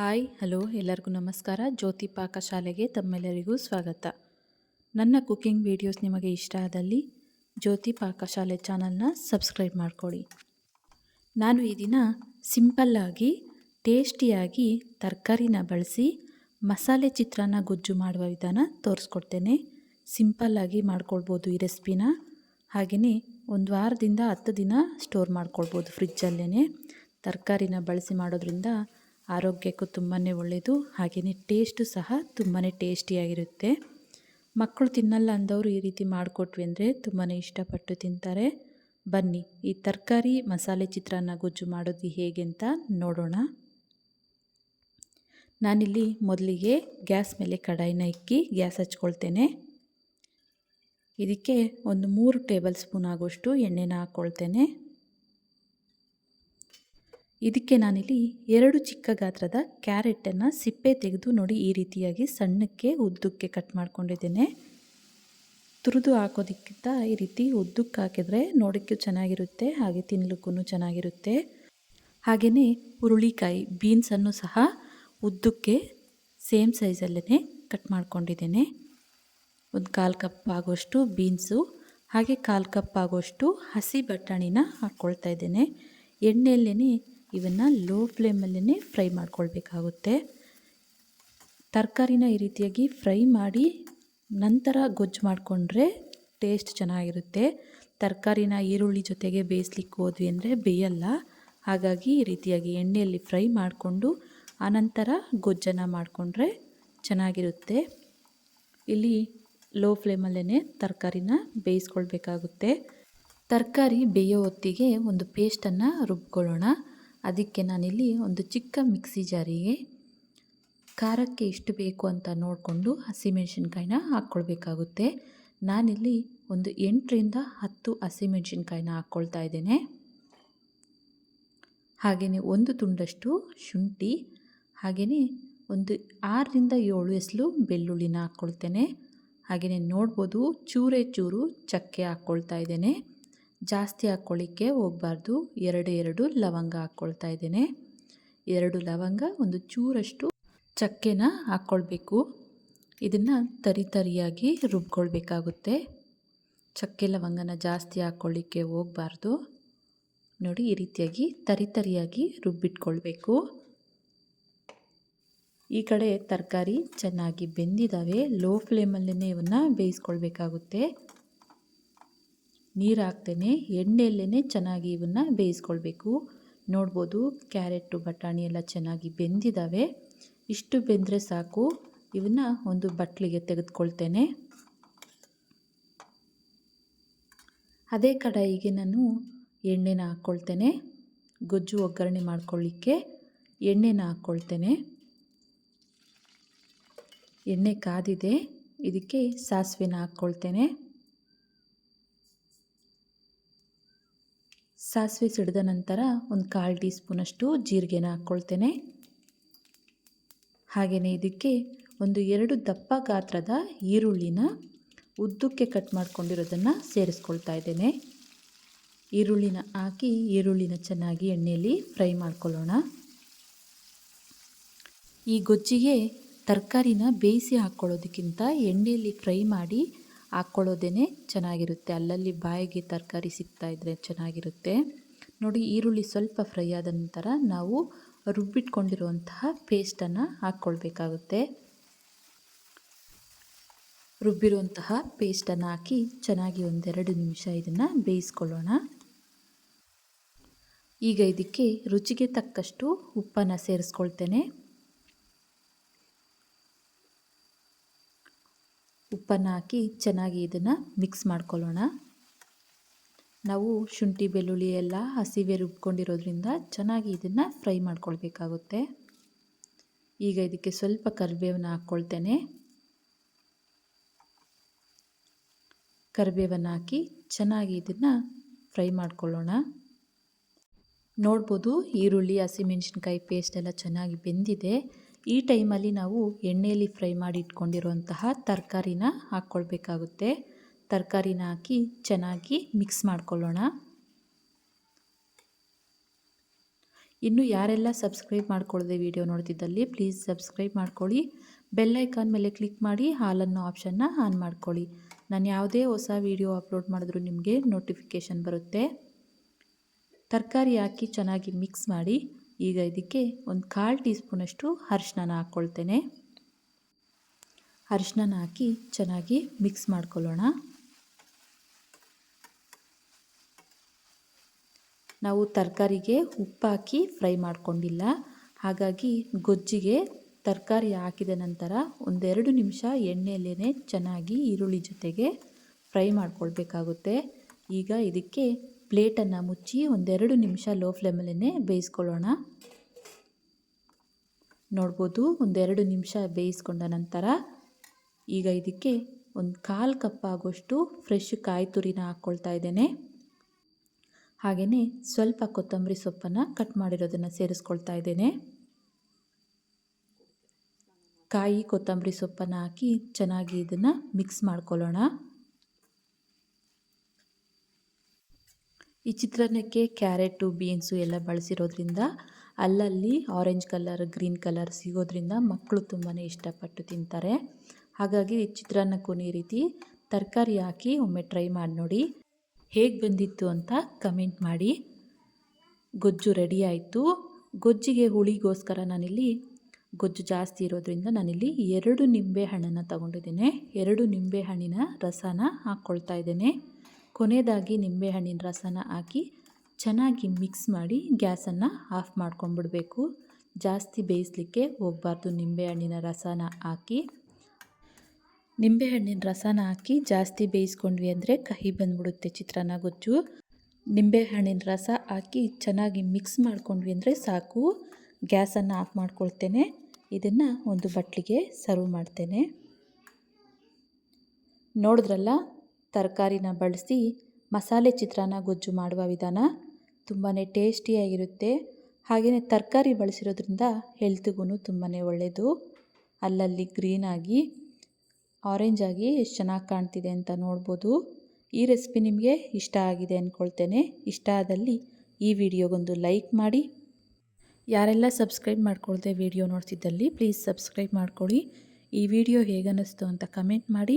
Hi, hello, ಎಲ್ಲರಿಗೂ ನಮಸ್ಕಾರ. ಜ್ಯೋತಿ ಪಾಕಶಾಲೆಗೆ ತಮ್ಮೆಲ್ಲರಿಗೂ ಸ್ವಾಗತ. ನನ್ನ ಕುಕಿಂಗ್ ವಿಡಿಯೋಸ್ ನಿಮಗೆ ಇಷ್ಟ ಆದಲ್ಲಿ ಜ್ಯೋತಿ ಪಾಕಶಾಲೆ ಚಾನಲ್ನ ಸಬ್ಸ್ಕ್ರೈಬ್ ಮಾಡ್ಕೊಳ್ಳಿ ನಾನು ಈ ದಿನ ಸಿಂಪಲ್ಲಾಗಿ ಟೇಸ್ಟಿಯಾಗಿ ತರಕಾರಿನ ಬಳಸಿ, ಮಸಾಲೆ ಚಿತ್ರಾನ್ನ ಗೊಜ್ಜು ಮಾಡುವ ವಿಧಾನ ತೋರಿಸ್ಕೊಡ್ತೇನೆ. ಸಿಂಪಲ್ಲಾಗಿ ಮಾಡ್ಕೊಳ್ಬೋದು ಈ ರೆಸಿಪಿನ. ಹಾಗೆಯೇ ಒಂದು ವಾರದಿಂದ ಹತ್ತು ದಿನ ಸ್ಟೋರ್ ಮಾಡ್ಕೊಳ್ಬೋದು ಫ್ರಿಜ್ಜಲ್ಲೇ ತರಕಾರಿನ ಬಳಸಿ ಮಾಡೋದ್ರಿಂದ ಆರೋಗ್ಯಕ್ಕೂ ತುಂಬಾ ಒಳ್ಳೆಯದು ಹಾಗೆಯೇ ಟೇಸ್ಟು ಸಹ ತುಂಬಾ ಟೇಸ್ಟಿಯಾಗಿರುತ್ತೆ ಮಕ್ಕಳು ತಿನ್ನಲ್ಲ ಅಂದವರು ಈ ರೀತಿ ಮಾಡಿಕೊಟ್ವಿ ಅಂದರೆ ತುಂಬಾ ಇಷ್ಟಪಟ್ಟು ತಿಂತಾರೆ. ಬನ್ನಿ, ಈ ತರಕಾರಿ ಮಸಾಲೆ ಚಿತ್ರಾನ್ನ ಗೊಜ್ಜು ಮಾಡೋದು ಹೇಗೆ ಅಂತ ನೋಡೋಣ. ನಾನಿಲ್ಲಿ ಮೊದಲಿಗೆ ಗ್ಯಾಸ್ ಮೇಲೆ ಕಡಾಯಿನ ಇಕ್ಕಿ ಗ್ಯಾಸ್ ಹಚ್ಕೊಳ್ತೇನೆ. ಇದಕ್ಕೆ ಒಂದು ಮೂರು ಟೇಬಲ್ ಸ್ಪೂನ್ ಆಗುವಷ್ಟು ಎಣ್ಣೆನ ಹಾಕ್ಕೊಳ್ತೇನೆ ಇದಕ್ಕೆ ನಾನಿಲ್ಲಿ ಎರಡು ಚಿಕ್ಕ ಗಾತ್ರದ ಕ್ಯಾರೆಟನ್ನು ಸಿಪ್ಪೆ ತೆಗೆದು ನೋಡಿ ಈ ರೀತಿಯಾಗಿ ಸಣ್ಣಕ್ಕೆ ಉದ್ದಕ್ಕೆ ಕಟ್ ಮಾಡ್ಕೊಂಡಿದ್ದೇನೆ. ತುರಿದು ಹಾಕೋದಕ್ಕಿಂತ ಈ ರೀತಿ ಉದ್ದಕ್ಕೆ ಹಾಕಿದರೆ ನೋಡೋಕ್ಕೂ ಚೆನ್ನಾಗಿರುತ್ತೆ, ಹಾಗೆ ತಿನ್ನಲಿಕ್ಕೂ ಚೆನ್ನಾಗಿರುತ್ತೆ. ಹಾಗೆಯೇ ಹುರುಳಿಕಾಯಿ, ಬೀನ್ಸನ್ನು ಸಹ ಉದ್ದಕ್ಕೆ ಸೇಮ್ ಸೈಜಲ್ಲೇ ಕಟ್ ಮಾಡ್ಕೊಂಡಿದ್ದೇನೆ. ಒಂದು ಕಾಲು ಕಪ್ ಆಗೋಷ್ಟು ಬೀನ್ಸು, ಹಾಗೆ ಕಾಲು ಕಪ್ ಆಗೋಷ್ಟು ಹಸಿ ಬಟಾಣಿನ ಹಾಕ್ಕೊಳ್ತಾ ಇದ್ದೇನೆ. ಎಣ್ಣೆಯಲ್ಲೇ ಇವನ್ನು ಲೋ ಫ್ಲೇಮಲ್ಲೇ ಫ್ರೈ ಮಾಡ್ಕೊಳ್ಬೇಕಾಗುತ್ತೆ. ತರಕಾರಿನ ಈ ರೀತಿಯಾಗಿ ಫ್ರೈ ಮಾಡಿ ನಂತರ ಗೊಜ್ಜು ಮಾಡಿಕೊಂಡ್ರೆ ಟೇಸ್ಟ್ ಚೆನ್ನಾಗಿರುತ್ತೆ. ತರಕಾರಿನ ಈರುಳ್ಳಿ ಜೊತೆಗೆ ಬೇಯಿಸ್ಲಿಕ್ಕೆ ಹೋದ್ವಿ ಅಂದರೆ ಬೇಯಲ್ಲ. ಹಾಗಾಗಿ ಈ ರೀತಿಯಾಗಿ ಎಣ್ಣೆಯಲ್ಲಿ ಫ್ರೈ ಮಾಡಿಕೊಂಡು ಆನಂತರ ಗೊಜ್ಜನ್ನು ಮಾಡಿಕೊಂಡ್ರೆ ಚೆನ್ನಾಗಿರುತ್ತೆ. ಇಲ್ಲಿ ಲೋ ಫ್ಲೇಮಲ್ಲೇ ತರಕಾರಿನ ಬೇಯಿಸ್ಕೊಳ್ಬೇಕಾಗುತ್ತೆ. ತರಕಾರಿ ಬೇಯೋ ಹೊತ್ತಿಗೆ ಒಂದು ಪೇಸ್ಟನ್ನು ರುಬ್ಕೊಳ್ಳೋಣ. ಅದಕ್ಕೆ ನಾನಿಲ್ಲಿ ಒಂದು ಚಿಕ್ಕ ಮಿಕ್ಸಿ ಜಾರಿಗೆ ಖಾರಕ್ಕೆ ಎಷ್ಟು ಬೇಕು ಅಂತ ನೋಡಿಕೊಂಡು ಹಸಿಮೆಣ್ಸಿನ್ಕಾಯಿನ ಹಾಕ್ಕೊಳ್ಬೇಕಾಗುತ್ತೆ. ನಾನಿಲ್ಲಿ ಒಂದು ಎಂಟರಿಂದ ಹತ್ತು ಹಸಿಮೆಣ್ಸಿನ್ಕಾಯಿನ ಹಾಕ್ಕೊಳ್ತಾ ಇದ್ದೇನೆ. ಹಾಗೆಯೇ ಒಂದು ತುಂಡಷ್ಟು ಶುಂಠಿ, ಹಾಗೆಯೇ ಒಂದು ಆರರಿಂದ ಏಳು ಎಸಲು ಬೆಳ್ಳುಳ್ಳಿನ ಹಾಕ್ಕೊಳ್ತೇನೆ. ಹಾಗೆಯೇ ನೋಡ್ಬೋದು ಚೂರೇ ಚೂರು ಚಕ್ಕೆ ಹಾಕ್ಕೊಳ್ತಾ ಇದ್ದೇನೆ. ಜಾಸ್ತಿ ಹಾಕ್ಕೊಳ್ಳಿಕ್ಕೆ ಹೋಗಬಾರ್ದು. ಎರಡು ಎರಡು ಲವಂಗ ಹಾಕ್ಕೊಳ್ತಾ ಇದ್ದೇನೆ. ಎರಡು ಲವಂಗ, ಒಂದು ಚೂರಷ್ಟು ಚಕ್ಕೆನ ಹಾಕ್ಕೊಳ್ಬೇಕು. ಇದನ್ನು ತರಿ ತರಿಯಾಗಿ ರುಬ್ಕೊಳ್ಬೇಕಾಗುತ್ತೆ. ಚಕ್ಕೆ ಲವಂಗನ ಜಾಸ್ತಿ ಹಾಕ್ಕೊಳ್ಳಿಕ್ಕೆ ಹೋಗಬಾರ್ದು. ನೋಡಿ, ಈ ರೀತಿಯಾಗಿ ತರಿ ತರಿಯಾಗಿ ರುಬ್ಬಿಟ್ಕೊಳ್ಬೇಕು. ಈ ಕಡೆ ತರಕಾರಿ ಚೆನ್ನಾಗಿ ಬೆಂದಿದ್ದಾವೆ ಲೋ ಫ್ಲೇಮಲ್ಲೇ ಇವನ್ನ ಬೇಯಿಸ್ಕೊಳ್ಬೇಕಾಗುತ್ತೆ. ನೀರು ಹಾಕ್ತೇನೆ ಎಣ್ಣೆಯಲ್ಲೇ ಚೆನ್ನಾಗಿ ಇವನ್ನ ಬೇಯಿಸ್ಕೊಳ್ಬೇಕು. ನೋಡ್ಬೋದು ಕ್ಯಾರೆಟು, ಬಟಾಣಿ ಎಲ್ಲ ಚೆನ್ನಾಗಿ ಬೆಂದಿದ್ದಾವೆ ಇಷ್ಟು ಬೆಂದರೆ ಸಾಕು. ಇವನ್ನು ಒಂದು ಬಟ್ಲಿಗೆ ತೆಗೆದುಕೊಳ್ತೇನೆ. ಅದೇ ಕಡಾಯಿಗೆ ನಾನು ಎಣ್ಣೆನ ಹಾಕ್ಕೊಳ್ತೇನೆ. ಗೊಜ್ಜು ಒಗ್ಗರಣೆ ಮಾಡ್ಕೊಳ್ಳಿಕ್ಕೆ ಎಣ್ಣೆನ ಹಾಕ್ಕೊಳ್ತೇನೆ. ಎಣ್ಣೆ ಕಾದಿದೆ. ಇದಕ್ಕೆ ಸಾಸಿವೆನ ಹಾಕ್ಕೊಳ್ತೇನೆ. ಸಾಸಿವೆ ಸಿಡಿದ ನಂತರ ಒಂದು ಕಾಲು ಟೀ ಸ್ಪೂನಷ್ಟು ಜೀರಿಗೆನ ಹಾಕ್ಕೊಳ್ತೇನೆ. ಹಾಗೆಯೇ ಇದಕ್ಕೆ ಒಂದು ಎರಡು ದಪ್ಪ ಗಾತ್ರದ ಈರುಳ್ಳಿನ ಉದ್ದಕ್ಕೆ ಕಟ್ ಮಾಡ್ಕೊಂಡಿರೋದನ್ನು ಸೇರಿಸ್ಕೊಳ್ತಾ ಇದ್ದೇನೆ. ಈರುಳ್ಳಿನ ಹಾಕಿ ಈರುಳ್ಳಿನ ಚೆನ್ನಾಗಿ ಎಣ್ಣೆಯಲ್ಲಿ ಫ್ರೈ ಮಾಡ್ಕೊಳ್ಳೋಣ. ಈ ಗೊಜ್ಜಿಗೆ ತರಕಾರಿನ ಬೇಯಿಸಿ ಹಾಕ್ಕೊಳ್ಳೋದಕ್ಕಿಂತ ಎಣ್ಣೆಯಲ್ಲಿ ಫ್ರೈ ಮಾಡಿ ಹಾಕ್ಕೊಳ್ಳೋದೇ ಚೆನ್ನಾಗಿರುತ್ತೆ. ಅಲ್ಲಲ್ಲಿ ಬಾಯಿಗೆ ತರಕಾರಿ ಸಿಗ್ತಾಯಿದ್ರೆ ಚೆನ್ನಾಗಿರುತ್ತೆ. ನೋಡಿ, ಈರುಳ್ಳಿ ಸ್ವಲ್ಪ ಫ್ರೈ ಆದ ನಂತರ ನಾವು ರುಬ್ಬಿಟ್ಕೊಂಡಿರುವಂತಹ ಪೇಸ್ಟನ್ನು ಹಾಕ್ಕೊಳ್ಬೇಕಾಗುತ್ತೆ. ರುಬ್ಬಿರುವಂತಹ ಪೇಸ್ಟನ್ನು ಹಾಕಿ ಚೆನ್ನಾಗಿ ಒಂದೆರಡು ನಿಮಿಷ ಇದನ್ನು ಬೇಯಿಸ್ಕೊಳ್ಳೋಣ. ಈಗ ಇದಕ್ಕೆ ರುಚಿಗೆ ತಕ್ಕಷ್ಟು ಉಪ್ಪನ್ನು ಸೇರಿಸ್ಕೊಳ್ತೇನೆ. ಉಪ್ಪನ್ನು ಹಾಕಿ ಚೆನ್ನಾಗಿ ಇದನ್ನು ಮಿಕ್ಸ್ ಮಾಡ್ಕೊಳ್ಳೋಣ. ನಾವು ಶುಂಠಿ, ಬೆಳ್ಳುಳ್ಳಿ ಎಲ್ಲ ಹಸಿವೆ ರುಬ್ಕೊಂಡಿರೋದ್ರಿಂದ ಚೆನ್ನಾಗಿ ಇದನ್ನು ಫ್ರೈ ಮಾಡ್ಕೊಳ್ಬೇಕಾಗುತ್ತೆ. ಈಗ ಇದಕ್ಕೆ ಸ್ವಲ್ಪ ಕರಿಬೇವನ್ನ ಹಾಕ್ಕೊಳ್ತೇನೆ. ಕರಿಬೇವನ್ನು ಹಾಕಿ ಚೆನ್ನಾಗಿ ಇದನ್ನು ಫ್ರೈ ಮಾಡ್ಕೊಳ್ಳೋಣ. ನೋಡ್ಬೋದು ಈರುಳ್ಳಿ, ಹಸಿಮೆಣ್ಸಿನ್ಕಾಯಿ ಪೇಸ್ಟ್ ಎಲ್ಲ ಚೆನ್ನಾಗಿ ಬೆಂದಿದೆ. ಈ ಟೈಮಲ್ಲಿ ನಾವು ಎಣ್ಣೆಯಲ್ಲಿ ಫ್ರೈ ಮಾಡಿ ಇಟ್ಕೊಂಡಿರುವಂತಹ ತರಕಾರಿನ ಹಾಕ್ಕೊಳ್ಬೇಕಾಗುತ್ತೆ. ತರಕಾರಿನ ಹಾಕಿ ಚೆನ್ನಾಗಿ ಮಿಕ್ಸ್ ಮಾಡ್ಕೊಳ್ಳೋಣ. ಇನ್ನು ಯಾರೆಲ್ಲ ಸಬ್ಸ್ಕ್ರೈಬ್ ಮಾಡ್ಕೊಳ್ಳದೆ ವಿಡಿಯೋ ನೋಡ್ತಿದ್ದಲ್ಲಿ ಪ್ಲೀಸ್ ಸಬ್ಸ್ಕ್ರೈಬ್ ಮಾಡ್ಕೊಳ್ಳಿ. ಬೆಲ್ ಐಕಾನ್ ಮೇಲೆ ಕ್ಲಿಕ್ ಮಾಡಿ ಹಾಲನ್ನು ಆಪ್ಷನ್ನ ಆನ್ ಮಾಡ್ಕೊಳ್ಳಿ. ನಾನು ಯಾವುದೇ ಹೊಸ ವಿಡಿಯೋ ಅಪ್ಲೋಡ್ ಮಾಡಿದ್ರೂ ನಿಮಗೆ ನೋಟಿಫಿಕೇಷನ್ ಬರುತ್ತೆ. ತರಕಾರಿ ಹಾಕಿ ಚೆನ್ನಾಗಿ ಮಿಕ್ಸ್ ಮಾಡಿ. ಈಗ ಇದಕ್ಕೆ ಒಂದು ಕಾಲು ಟೀ ಸ್ಪೂನಷ್ಟು ಅರಿಶಿನ ಹಾಕ್ಕೊಳ್ತೇನೆ. ಅರಿಶಿನ ಹಾಕಿ ಚೆನ್ನಾಗಿ ಮಿಕ್ಸ್ ಮಾಡ್ಕೊಳ್ಳೋಣ. ನಾವು ತರಕಾರಿಗೆ ಉಪ್ಪು ಹಾಕಿ ಫ್ರೈ ಮಾಡಿಕೊಂಡಿಲ್ಲ. ಹಾಗಾಗಿ ಗೊಜ್ಜಿಗೆ ತರಕಾರಿ ಹಾಕಿದ ನಂತರ ಒಂದೆರಡು ನಿಮಿಷ ಎಣ್ಣೆಯಲ್ಲೇ ಚೆನ್ನಾಗಿ ಈರುಳ್ಳಿ ಜೊತೆಗೆ ಫ್ರೈ ಮಾಡ್ಕೊಳ್ಬೇಕಾಗುತ್ತೆ. ಈಗ ಇದಕ್ಕೆ ಪ್ಲೇಟನ್ನು ಮುಚ್ಚಿ ಒಂದೆರಡು ನಿಮಿಷ ಲೋ ಫ್ಲೇಮಲ್ಲೇ ಬೇಯಿಸ್ಕೊಳ್ಳೋಣ. ನೋಡ್ಬೋದು, ಒಂದೆರಡು ನಿಮಿಷ ಬೇಯಿಸ್ಕೊಂಡ ನಂತರ ಈಗ ಇದಕ್ಕೆ ಒಂದು ಕಾಲು ಕಪ್ ಆಗೋಷ್ಟು ಫ್ರೆಶ್ ಕಾಯಿ ತುರಿನ ಹಾಕ್ಕೊಳ್ತಾ ಇದ್ದೇನೆ. ಹಾಗೆಯೇ ಸ್ವಲ್ಪ ಕೊತ್ತಂಬರಿ ಸೊಪ್ಪನ್ನು ಕಟ್ ಮಾಡಿರೋದನ್ನು ಸೇರಿಸ್ಕೊಳ್ತಾ ಇದ್ದೇನೆ. ಕಾಯಿ ಕೊತ್ತಂಬರಿ ಸೊಪ್ಪನ್ನು ಹಾಕಿ ಚೆನ್ನಾಗಿ ಇದನ್ನು ಮಿಕ್ಸ್ ಮಾಡ್ಕೊಳ್ಳೋಣ. ಈ ಚಿತ್ರಾನ್ನಕ್ಕೆ ಕ್ಯಾರೆಟು, ಬೀನ್ಸು ಎಲ್ಲ ಬಳಸಿರೋದ್ರಿಂದ ಅಲ್ಲಲ್ಲಿ ಆರೆಂಜ್ ಕಲರ್ ಗ್ರೀನ್ ಕಲರ್ ಸಿಗೋದ್ರಿಂದ ಮಕ್ಕಳು ತುಂಬಾ ಇಷ್ಟಪಟ್ಟು ತಿಂತಾರೆ. ಹಾಗಾಗಿ ಚಿತ್ರಾನ್ನಕ್ಕೂ ಈ ರೀತಿ ತರಕಾರಿ ಹಾಕಿ ಒಮ್ಮೆ ಟ್ರೈ ಮಾಡಿ ನೋಡಿ ಹೇಗೆ ಬಂದಿತ್ತು ಅಂತ ಕಮೆಂಟ್ ಮಾಡಿ. ಗೊಜ್ಜು ರೆಡಿ ಆಯಿತು. ಗೊಜ್ಜಿಗೆ ಹುಳಿಗೋಸ್ಕರ ನಾನಿಲ್ಲಿ ಗೊಜ್ಜು ಜಾಸ್ತಿ ಇರೋದ್ರಿಂದ ನಾನಿಲ್ಲಿ ಎರಡು ನಿಂಬೆ ಹಣ್ಣನ್ನು ತಗೊಂಡಿದ್ದೇನೆ. ಎರಡು ನಿಂಬೆ ಹಣ್ಣಿನ ರಸನ ಹಾಕ್ಕೊಳ್ತಾ ಇದ್ದೇನೆ. ಕೊನೆಯದಾಗಿ ನಿಂಬೆಹಣ್ಣಿನ ರಸನ ಹಾಕಿ ಚೆನ್ನಾಗಿ ಮಿಕ್ಸ್ ಮಾಡಿ ಗ್ಯಾಸನ್ನು ಆಫ್ ಮಾಡ್ಕೊಂಬಿಡಬೇಕು ಜಾಸ್ತಿ ಬೇಯಿಸಲಿಕ್ಕೆ ಹೋಗಬಾರ್ದು ನಿಂಬೆಹಣ್ಣಿನ ರಸನ ಹಾಕಿ. ನಿಂಬೆಹಣ್ಣಿನ ರಸನ ಹಾಕಿ ಜಾಸ್ತಿ ಬೇಯಿಸ್ಕೊಂಡ್ವಿ ಅಂದರೆ ಕಹಿ ಬಂದ್ಬಿಡುತ್ತೆ ಚಿತ್ರಾನ್ನ ಗೊಜ್ಜು ನಿಂಬೆಹಣ್ಣಿನ ರಸ ಹಾಕಿ ಚೆನ್ನಾಗಿ ಮಿಕ್ಸ್ ಮಾಡ್ಕೊಂಡ್ವಿ ಅಂದರೆ ಸಾಕು. ಗ್ಯಾಸನ್ನು ಆಫ್ ಮಾಡ್ಕೊಳ್ತೇನೆ. ಇದನ್ನು ಒಂದು ಬಟ್ಲಿಗೆ ಸರ್ವ್ ಮಾಡ್ತೇನೆ. ನೋಡಿದ್ರಲ್ಲ? ತರಕಾರಿನ ಬಳಸಿ ಮಸಾಲೆ ಚಿತ್ರಾನ್ನ ಗೊಜ್ಜು ಮಾಡುವ ವಿಧಾನ ತುಂಬಾ ಟೇಸ್ಟಿಯಾಗಿರುತ್ತೆ. ಹಾಗೆಯೇ ತರಕಾರಿ ಬಳಸಿರೋದ್ರಿಂದ ಹೆಲ್ತ್ಗೂ ತುಂಬಾ ಒಳ್ಳೆಯದು ಅಲ್ಲಲ್ಲಿ ಗ್ರೀನಾಗಿ ಆರೆಂಜ್ ಆಗಿ ಎಷ್ಟು ಚೆನ್ನಾಗಿ ಕಾಣ್ತಿದೆ ಅಂತ ನೋಡ್ಬೋದು. ಈ ರೆಸಿಪಿ ನಿಮಗೆ ಇಷ್ಟ ಆಗಿದೆ ಅಂದ್ಕೊಳ್ತೇನೆ ಇಷ್ಟ ಆದಲ್ಲಿ ಈ ವಿಡಿಯೋಗೊಂದು ಲೈಕ್ ಮಾಡಿ. ಯಾರೆಲ್ಲ ಸಬ್ಸ್ಕ್ರೈಬ್ ಮಾಡ್ಕೊಳ್ದೆ ವಿಡಿಯೋ ನೋಡ್ತಿದ್ದಲ್ಲಿ, ಪ್ಲೀಸ್ ಸಬ್ಸ್ಕ್ರೈಬ್ ಮಾಡ್ಕೊಳ್ಳಿ ಈ ವಿಡಿಯೋ ಹೇಗನ್ನಿಸ್ತು ಅಂತ ಕಮೆಂಟ್ ಮಾಡಿ.